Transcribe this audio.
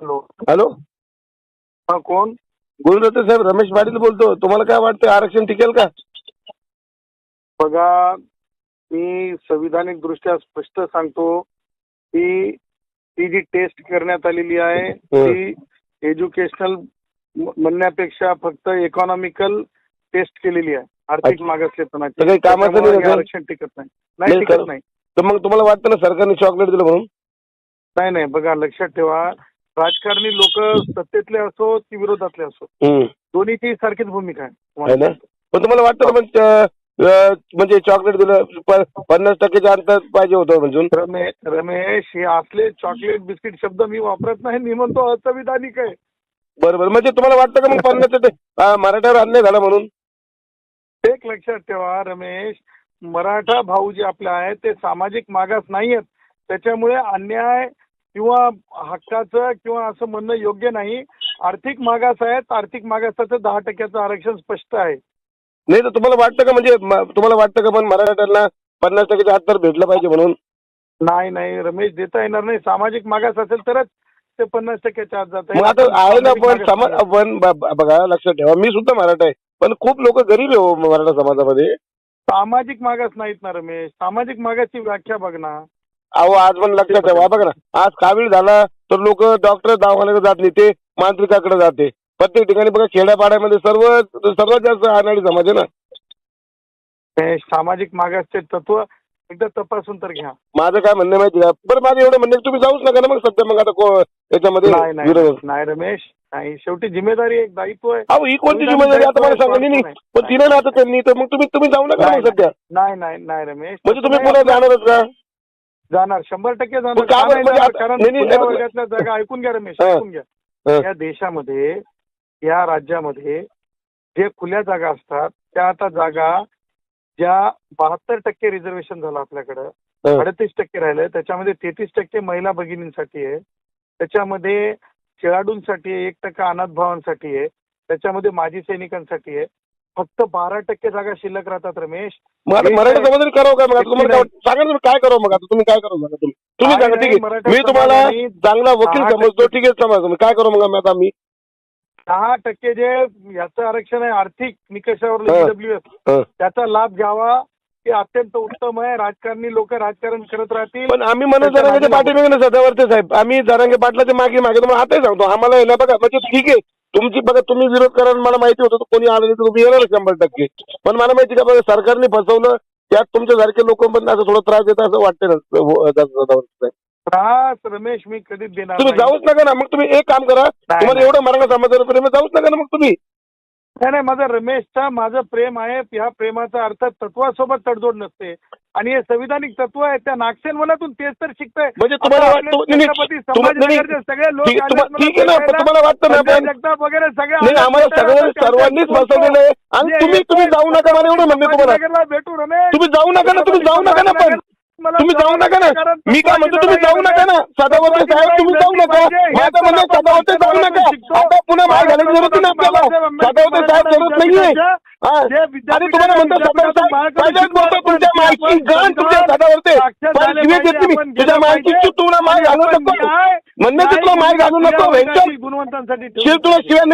Hello. Hello. हा कोण? गुरुदत्त साहेब रमेश पाटील बोलतो. तुम्हाला काय वाटतं आरक्षण टिकेल का? बघा मी संविधानिक दृष्ट्या स्पष्ट सांगतो की ती जी टेस्ट करण्यात आलेली आहे ती एज्युकेशनल म्हणण्यापेक्षा फक्त इकॉनॉमिकल टेस्ट केलेली आहे. आर्थिक. मागासलेपणाची. काही कामाचं नाही ना? आरक्षण टिकत नाही. नाही नाही, टिकत. नाही. तर मग तुम्हाला वाटतं ना सरकारने चॉकलेट दिलं म्हणून? नाही नाही बघा लक्षात ठेवा. राजकारणी लोक सत्तेतले असो की विरोधातले असो. दोन्हीची सारखीच भूमिका आहे. ना? पण तुम्हाला वाटतं पण म्हणजे चॉकलेट दिलं पन्नास टक्केच्या अंतर पाहिजे होतं म्हणजे रमे रमेश हे असले चॉकलेट बिस्किट शब्द मी वापरत नाही मी म्हणतो असंविधानिक आहे. बरोबर. म्हणजे तुम्हाला वाटतं का मग पन्नास टक्के मराठ्यावर अन्याय झाला म्हणून? एक लक्षात ठेवा रमेश मराठा भाऊ जे आपले आहेत ते सामाजिक मागास नाही आहेत त्याच्यामुळे अन्याय किंवा हक्काचं किंवा असं म्हणणं योग्य नाही. आर्थिक मागास आहेत आर्थिक मागासाचं दहा टक्क्याचं आरक्षण स्पष्ट आहे. नाही तर तुम्हाला वाटतं का म्हणजे तुम्हाला वाटतं का पण मराठ्यांना पन्नास टक्केचं अंतर भेटलं पाहिजे म्हणून? नाही नाही रमेश देता येणार नाही. सामाजिक मागास असेल तरच ते पन्नास टक्क्याच्या आत जात आता आहे ना पण समाज पण बघा लक्षात ठेवा. मी सुद्धा मराठा आहे. पण खूप लोक गरीब आहे हो मराठा समाजामध्ये. सामाजिक मागास नाहीत ना रमेश. सामाजिक मागासची व्याख्या बघ ना. अहो आज पण लक्षात ठेवा बघा ना. आज कावीळ झाला तर लोक डॉक्टर दवाखान्याकडे जात नाही ते मांत्रिकाकडे जाते. प्रत्येक ठिकाणी बघा खेड्यापाड्यामध्ये सर्व सर्वात जास्त अनाडी समाज आहे ना. सामाजिक मागासचे तत्व एकदा तपासून तर घ्या. माझं काय म्हणणं माहिती का? बरं माझं एवढं म्हणणं तुम्ही जाऊच नका ना मग सध्या मग आता को- याच्यामध्ये नाही नाही विरोध. नाही रमेश. नाही शेवटी जिम्मेदारी एक दायित्व आहे. अहो ही कोणती जिम्मेदारी आता मला सांगा नाही. पण तिने ना आता त्यांनी तर मग तुम्ही तुम्ही जाऊ नका मग सध्या. नाही नाही नाही रमेश. म्हणजे तुम्ही नाही, पुन्हा जाणारच का? जाणार शंभर टक्के जाणार पण का का बरं नाही म्हणजे जाणार? आता- कारण नाही, नाही, खुल्या नाही, वर्गातल्या जागा ऐकून घ्या रमेश हा. ऐकून घ्या. या देशामध्ये या राज्यामध्ये जे खुल्या जागा असतात त्या आता जागा ज्या बहात्तर टक्के रिझर्वेशन झालं आपल्याकडं हा. अडतीस टक्के राहिलं त्याच्यामध्ये तेहतीस टक्के महिला भगिनींसाठी आहे त्याच्यामध्ये खेळाडूंसाठी आहे, एक टक्का अनाथ भावांसाठी आहे त्याच्यामध्ये माजी सैनिकांसाठी आहे फक्त बारा टक्के जागा शिल्लक राहतात रमेश. मराठा. समाजाने करावं काय मग? तुम्हाला काय वाटतं? सांगा ना तुम्ही काय करावं मग? आता तुम्ही काय करावं सांगा तुम्ही? तुम्ही काय सांगा नाही, ठीक आहे. मी तुम्हाला समाजाने चांगला वकील समजतो ठीक आहे समजा तुम्ही. काय करू मग आम्ही आता? आम्ही दहा टक्के जे याचं आरक्षण आहे आर्थिक निकषावर हा. डब्ल्यू हं. त्याचा लाभ घ्यावा हे अत्यंत उत्तम आहे. राजकारणी लोक राजकारण करत राहतील. पण आम्ही मनोज त्याच्या जरांगे मागे पाठीमागे ना साहेब. आम्ही जरांगे पाटलाच्या मागे मागे तुम्हाला आताही सांगतो. आम्हाला आहे ना बघा म्हणजे ठीक आहे. तुमची बघा तुम्ही विरोध करा आणि मला माहिती होतं कोणी आलं नाही तर तुम्ही येणार शंभर टक्के पण मला माहिती का बघा सरकारने फसवलं त्यात तुमच्यासारखे लोक पण असं थोडं त्रास देतात असं वाटतं हो. त्रास रमेश मी कधीच देणार तुम्ही. जाऊच नका ना मग तुम्ही एक काम करा तुम्हाला. एवढं मराठा आहे, जाऊच नका ना मग तुम्ही नाही नाही माझं रमेशचा माझं प्रेम आहे ह्या प्रेमाचा अर्थ तत्वासोबत तडजोड नसते. आणि हे संविधानिक तत्व आहे त्या नागसेन मनातून तेच तर शिकतंय. म्हणजे तुम्हाला सगळे लोक जगताप वगैरे सगळे आम्हाला सर्वांनीच बोलतो. फसवलेलं आहे. आणि तुम्ही तुम्ही जाऊ नका मला एवढं म्हणणे तुम्हाला. भेटू रमेश. तुम्ही जाऊ नका ना तुम्ही जाऊ नका ना पण मला तुम्ही जाऊ नका ना. मी काय म्हणतो तुम्ही जाऊ नका ना. सदावर्ते साहेब तुम्ही जाऊ नका. माझं म्हणणं आहे, सदावर्ते जाऊ नका. आता पुन्हा मार घालायची जरूरत नाही आपल्याला. सदावर्ते साहेब जरूरत नाहीये. आणि तुम्हाला म्हणतो सदावर्ते साहेब बोलतो तुमच्या माहिती गण तुमच्या सदावर्ते पण मी तुझ्या माहिती तुला मार घालू नको. म्हणण्याची तुला मार घालू नको. शिव तुला शिव्या